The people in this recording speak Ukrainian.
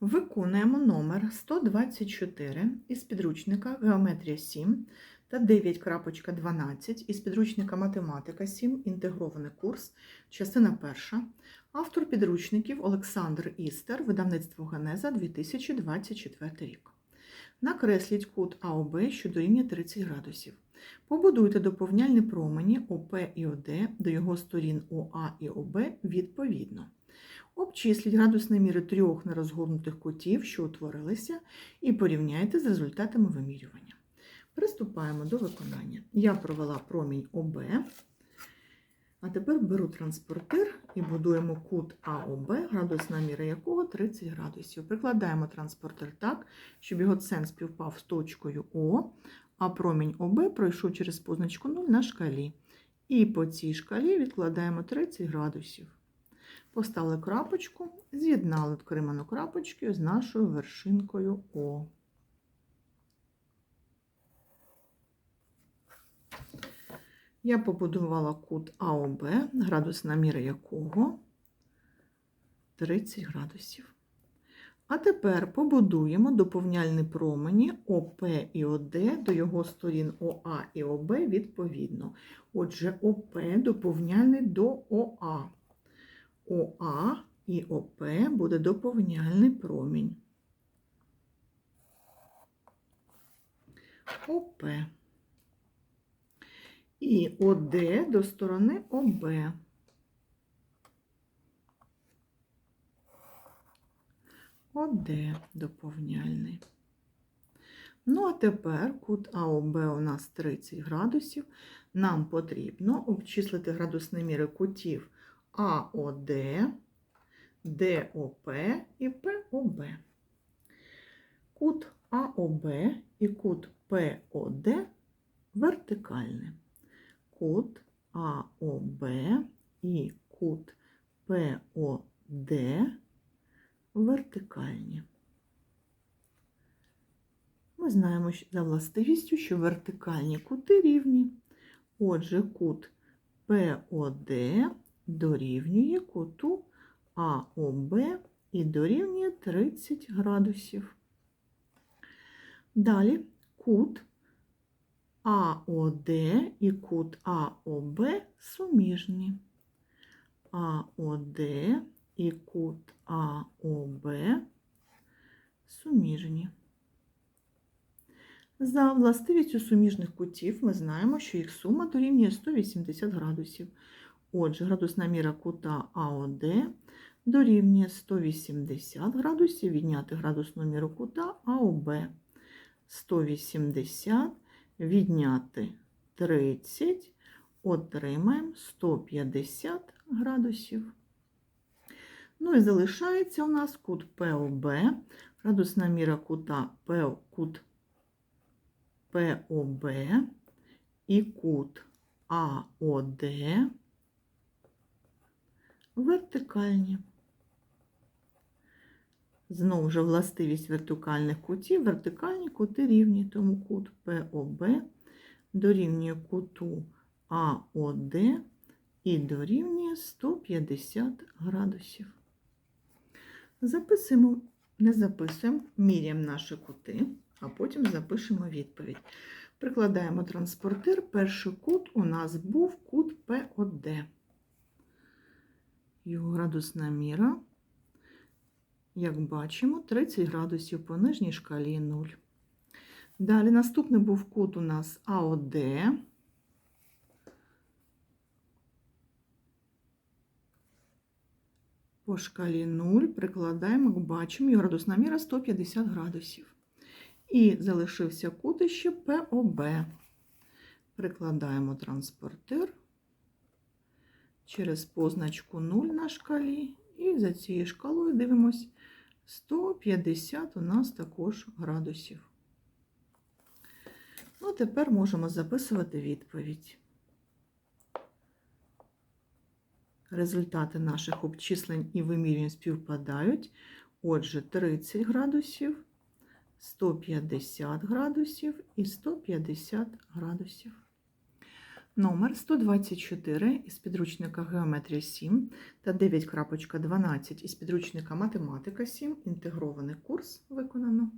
Виконуємо номер 124 із підручника Геометрія 7 та 9.12 із підручника Математика 7. Інтегрований курс, частина перша. Автор підручників Олександр Істер, видавництво Генеза 2024 рік. Накресліть кут АОБ, що дорівнює 30 градусів. Побудуйте доповняльні промені ОП і ОД до його сторін ОА і ОБ відповідно. Обчисліть градусні міри трьох нерозгорнутих кутів, що утворилися, і порівняйте з результатами вимірювання. Приступаємо до виконання. Я провела промінь ОБ, а тепер беру транспортир і будуємо кут АОБ, градусна міра якого 30 градусів. Прикладаємо транспортир так, щоб його центр співпав з точкою О, а промінь ОБ пройшов через позначку 0 на шкалі. І по цій шкалі відкладаємо 30 градусів. Поставили крапочку, з'єднали криману крапочкою з нашою вершинкою О. Я побудувала кут АОБ, градусна міра якого 30 градусів. А тепер побудуємо доповняльні промені ОП і ОД до його сторін ОА і ОБ відповідно. Отже, ОП доповняльний до ОА. ОА і ОП буде доповняльний промінь. ОП. І ОД до сторони ОБ. ОД доповняльний. Ну, а тепер кут АОБ у нас 30 градусів. Нам потрібно обчислити градусні міри кутів АОД, ДОП і ПОБ. Кут АОБ і кут ПОД вертикальні. Кут АОБ і кут ПОД вертикальні. Ми знаємо за властивістю, що вертикальні кути рівні. Отже, кут ПОД дорівнює куту АОБ і дорівнює 30 градусів. Далі кут АОД і кут АОБ суміжні. АОД і кут АОБ суміжні. За властивістю суміжних кутів ми знаємо, що їх сума дорівнює 180 градусів. Отже, градусна міра кута АОД дорівнює 180 градусів, відняти градусну міру кута АОБ. 180 відняти 30, отримаємо 150 градусів. Ну і залишається у нас кут ПОБ, градусна міра кута П, кут ПОБ і кут АОД вертикальні. Знову ж властивість вертикальних кутів, вертикальні кути рівні, тому кут ПОБ дорівнює куту АОД і дорівнює 150 градусів. Записуємо, не записуємо, міряємо наші кути, а потім запишемо відповідь. Прикладаємо транспортир. Перший кут у нас був кут ПОД. Його градусна міра, як бачимо, 30 градусів по нижній шкалі 0. Далі наступний був кут у нас АОД. По шкалі 0 прикладаємо, як бачимо, його градусна міра 150 градусів. І залишився кут ще ПОБ. Прикладаємо транспортир через позначку 0 на шкалі. І за цією шкалою дивимось 150 у нас також градусів. Ну, тепер можемо записувати відповідь. Результати наших обчислень і вимірювань співпадають. Отже, 30 градусів, 150 градусів і 150 градусів. Номер 124 із підручника Геометрія 7 та 9.12 із підручника Математика 7. Інтегрований курс виконано.